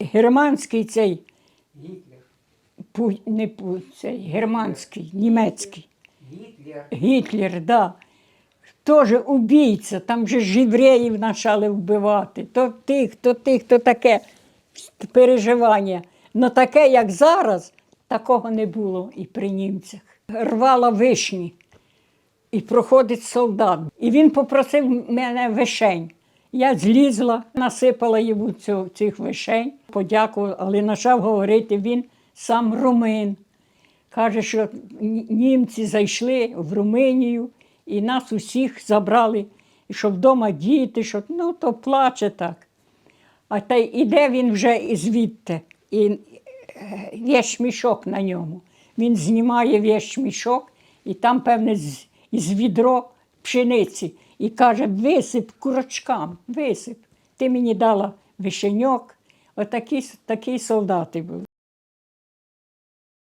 германський цей, Гітлер. пу, не пу, цей германський, німецький. Гітлер. Гітлер, да. Теж убійця, там же ж євреїв почали вбивати. То тих, то тих, то таке переживання. Ну таке, як зараз, такого не було і при німцях. Рвала вишні, і проходить солдат. І він попросив мене вишень. Я злізла, насипала йому цю, цих вишень, подякувала, але почав говорити він сам румин. Каже, що німці зайшли в Румунію і нас усіх забрали, і що вдома діти, що ну то плаче так. А та й іде він вже і звідти, і е, вещмішок на ньому. Він знімає вещмішок, і там, певне, з, із відро пшениці. І каже: висип курочкам, висип. Ти мені дала вишеньок. Отакі, такі солдати були.